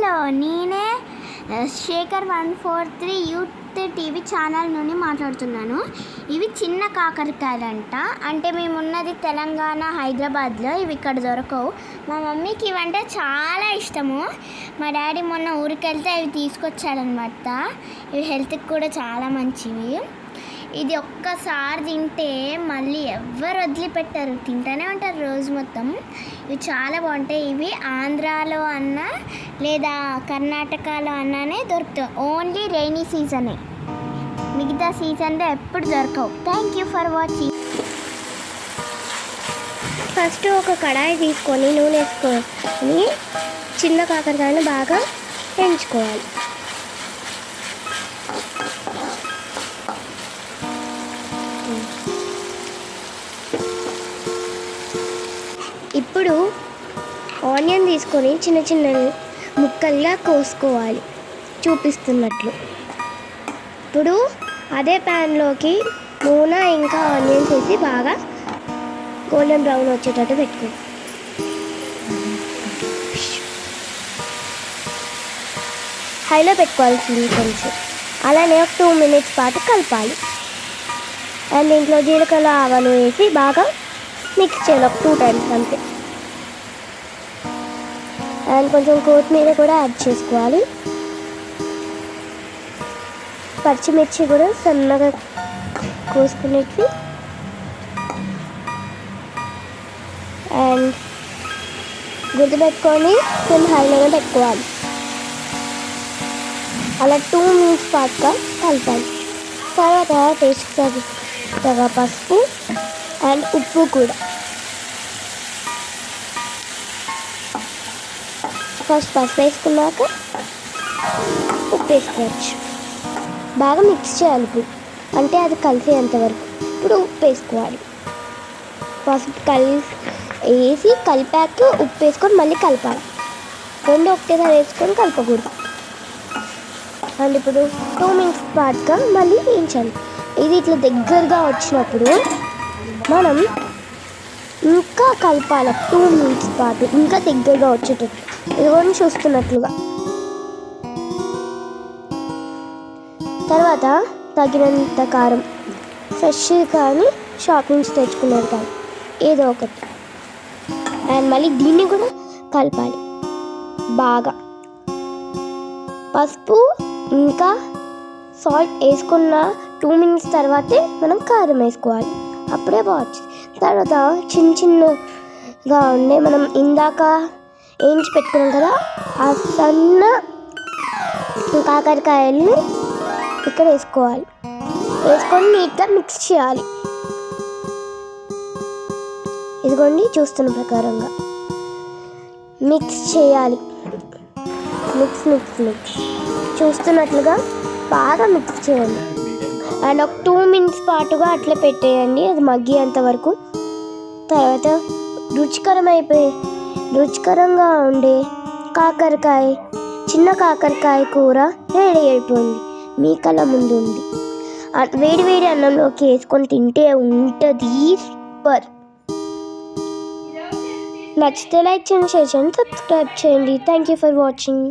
Hello నేనే Shekhar one four three youth TV channel నుండి మాట్లాడుతున్నాను. ఇవి చిన్న కాకరకాయలంట. అంటే మేమున్నది తెలంగాణ హైదరాబాద్లో. ఇవి ఇక్కడ దొరకవు. మా మమ్మీకి ఇవంటే చాలా ఇష్టము. మా డాడీ మొన్న ఊరికి వెళ్తే అవి తీసుకొచ్చాడనమాట ఇవి హెల్త్కి కూడా చాలా మంచివి. ఇది ఒక్కసారి తింటే మళ్ళీ ఎవ్వరు వదిలిపెట్టరు. తింటూనే ఉంటారు రోజు మొత్తం. ఇవి చాలా బాగుంటాయి. ఇవి ఆంధ్రాలో అన్నా లేదా కర్ణాటకలో అన్నానే దొరుకుతాయి. ఓన్లీ రైనీ సీజనే మిగతా సీజన్లో ఎప్పుడు దొరకవు. Thank you for watching first ఒక కడాయి తీసుకొని నూనె వేసుకొని చిన్న కాకరకాయలు బాగా పెంచుకోవాలి ఇప్పుడు ఆనియన్ తీసుకొని చిన్న చిన్న ముక్కలుగా కోసుకోవాలి చూపిస్తున్నట్లు. ఇప్పుడు అదే ప్యాన్లోకి నూనె ఇంకా ఆనియన్స్ వేసి బాగా గోల్డెన్ బ్రౌన్ వచ్చేటట్టు పెట్టుకో. హైలో పెట్టుకోవాల్సింది కొంచెం అలానే ఒక టూ మినిట్స్ పాటు కలపాలి. అండ్ ఇంట్లో జీలకర్ర ఆవాలు వేసి బాగా మిక్స్ చేయాలి ఒక టూ టైమ్స్ అంతే. అండ్ కొంచెం కొత్తిమీర కూడా యాడ్ చేసుకోవాలి. పచ్చిమిర్చి కూడా సన్నగా కోసుకునేవి అండ్ గుర్తుపెట్టుకొని మేము హైలోనే పెట్టుకోవాలి. అలా టూ మినిట్స్ పాటుగా కలపాలి. తర్వాత టేస్ట్ తగ్గ పసుపు అండ్ ఉప్పు కూడా. ఫస్ట్ పసుపు వేసుకున్నాక ఉప్పు వేసుకోవచ్చు బాగా మిక్స్ చేయాలి ఇప్పుడు అంటే అది కలిసేంత వరకు ఇప్పుడు ఉప్పు వేసుకోవాలి పసుపు కలిసి వేసి కలిపాక ఉప్పు వేసుకొని మళ్ళీ కలపాలి రెండు ఒకేసారి వేసుకొని కలపకూడదు అండ్ ఇప్పుడు టూ మినిట్స్ పాటుగా మళ్ళీ వేయించాలి ఇది ఇట్లా దగ్గరగా వచ్చినప్పుడు మనం ఇంకా కలపాలి. టూ మినిట్స్ పాటు ఇంకా దగ్గరగా వచ్చేటట్టు. ఇదిగోని చూస్తున్నట్లుగా. తర్వాత తగినంత కారం. ఫ్రెష్ కానీ షాప్ నుంచి తెచ్చుకున్నారు కానీ ఏదో ఒకటి. అండ్ మళ్ళీ దీన్ని కూడా కలపాలి. బాగా. పసుపు ఇంకా సాల్ట్ వేసుకున్న టూ మినిట్స్ తర్వాతే మనం కారం వేసుకోవాలి. అప్పుడే బాగుంది తర్వాత చిన్న చిన్నగా ఉండే మనం ఇందాక వేయించి పెట్టుకున్నాం కదా ఆ సన్న కాకరకాయల్ని ఇక్కడ వేసుకోవాలి. వేసుకొని నీట్గా మిక్స్ చేయాలి. ఇదిగోండి చూస్తున్న ప్రకారంగా మిక్స్ చేయాలి. మిక్స్ మిక్స్ మిక్స్ చూస్తున్నట్లుగా బాగా మిక్స్ చేయండి. అండ్ ఒక టూ మినిట్స్ పాటుగా అట్లా పెట్టేయండి. అది మగ్గేంత వరకు. తర్వాత రుచికరమైపోయి రుచికరంగా ఉండే కాకరకాయ చిన్న కాకరకాయ కూర రెడీ అయిపోయింది. మీ కళ్ళ ముందు ఉంది. వేడి వేడి అన్నంలోకి వేసుకొని తింటే ఉంటుంది. సూపర్. నచ్చితే లైక్ చేయండి షేర్ చేయండి సబ్స్క్రైబ్ చేయండి. Thank you for watching